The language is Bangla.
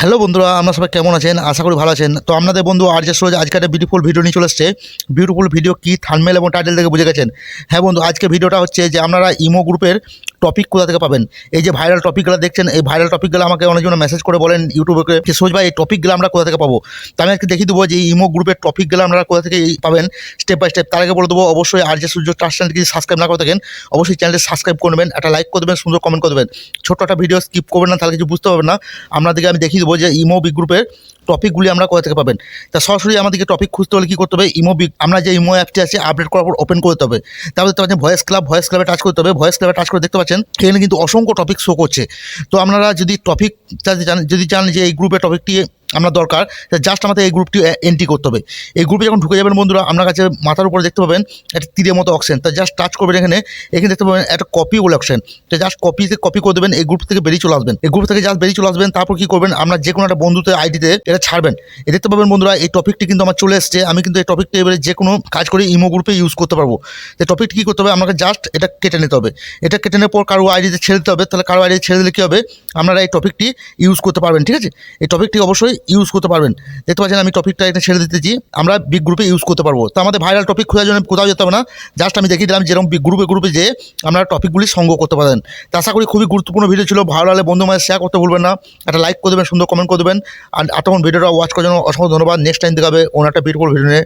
হ্যালো বন্ধুরা, আমরা সবাই কেমন আছেন? আশা করি ভালো আছেন। তো আপনাদের বন্ধু আর যে সোজ আজকে একটা বিউটিফুল ভিডিও নিয়ে চলে এসছে। বিউটিফুল ভিডিও কী? থার্মেল এবং টাইটেল থেকে বুঝে গেছেন। হ্যাঁ বন্ধু, আজকে ভিডিওটা হচ্ছে যে আপনারা ইমো গ্রুপের টপিক কোথা থেকে পাবেন? এই যে ভাইরাল টপিকগুলো দেখছেন, এই ভাইরাল টপিকগুলো আমাকে অনেকজন মেসেজ করে বলেন ইউটিউবে সোজ ভাই, এই টপিকগুলো আমরা কোথা থেকে পাবো? তা আমি আজকে দেখিয়ে দেবো যে ইমো গ্রুপের টপিকগুলো আপনারা কোথা থেকে পাবেন স্টেপ বাই স্টেপ তার আগে বলে দেবো, অবশ্যই আর যে সূর্য ট্রাস্ট চ্যানেলকে সাবস্ক্রাইব না করে থাকেন, অবশ্যই চ্যানেলটি সাবস্ক্রাইব করবেন একটা লাইক করে দেবেন, সুন্দর কমেন্ট করে দেবেন। ছোট্ট একটা ভিডিও স্কিপ করবেন না, তাহলে কিছু বুঝতে পারবেন না। আপনাদেরকে আমি দেখিয়ে দেবো যে ইমো গ্রুপের টপিকগুলি আমরা কোথা থেকে পাবেন? তা সরাসরি আমাদেরকে টপিক খুঁজতে হলে কী করতে হবে? ইমো আমরা যে ইমো অ্যাপটি আছে আপডেট করার পর ওপেন করতে হবে। তারপর দেখতে পাচ্ছেন ভয়েস ক্লাব ভয়েস ক্লাবে টাচ করতে হবে। ভয়েস ক্লাবে টাচ করে দেখতে পাচ্ছেন, এখানে কিন্তু অসংখ্য টপিক শো করছে। তো আপনারা যদি টপিক যদি চান যে এই গ্রুপে টপিকটি আপনার দরকার জাস্ট আমাদের এই গ্রুপটি এন্ট্রি করতে হবে। এই গ্রুপে যখন ঢুকে যাবেন বন্ধুরা, আপনার কাছে মাথার উপরে দেখতে পাবেন একটা তীরের মতো অপশন তা জাস্ট টাচ করবেন এখানে এখানে দেখতে পাবেন একটা কপি বলে অপশন তো জাস্ট কপিতে কপি করে দেবেন, এই গ্রুপ থেকে বেরিয়ে চলে আসবেন। এই গ্রুপ থেকে জাস্ট বেরিয়ে চলে আসবেন, তারপর কি করবেন, আপনার যে কোনো একটা বন্ধুতে আইডিতে এটা ছাড়বেন। এ দেখতে পাবেন বন্ধুরা, এই টপিকটি কিন্তু আমার চলে এসছে। আমি কিন্তু এই টপিকটি এবারে যে কোনো কাজ করে ইমো গ্রুপে ইউজ করতে পারব। তো টপিকটি কী করতে হবে আপনাকে জাস্ট এটা কেটে নিতে হবে। এটা কেটে নেওয়ার পর কারও আইডিতে ছেড়ে দিতে হবে। তাহলে কারও আইডিতে ছেড়ে দিলে কী হবে? আপনারা এই টপিকটি ইউজ করতে পারবেন, ঠিক আছে? এই টপিকটি অবশ্যই ইউজ করতে পারবেন। দেখতে পাচ্ছেন আমি টপিকটা এটা ছেড়ে দিতেছি। আমরা বিগ গ্রুপে ইউজ করতে পারব। তো আমাদের ভাইরাল টপিক খোঁজার জন্য কোথাও যেতে হবে না। জাস্ট আমি দেখিয়ে দিলাম যেরকম বিগ গ্রুপে গ্রুপে যে আপনারা টপিকগুলি সংগ্রহ করতে পারেন। তো আশা করি খুবই গুরুত্বপূর্ণ ভিডিও ছিল। ভালো লাগলে বন্ধু মাঝে শেয়ার করতে ভুলবেন না। একটা লাইক করে দেবেন, সুন্দর কমেন্ট করে দেবেন। আর এতক্ষণ ভিডিওটা ওয়াচ করার জন্য অসংখ্য ধন্যবাদ। নেক্সট টাইম দেখাবে অন্য একটা বিউটিফুল ভিডিও নিয়ে।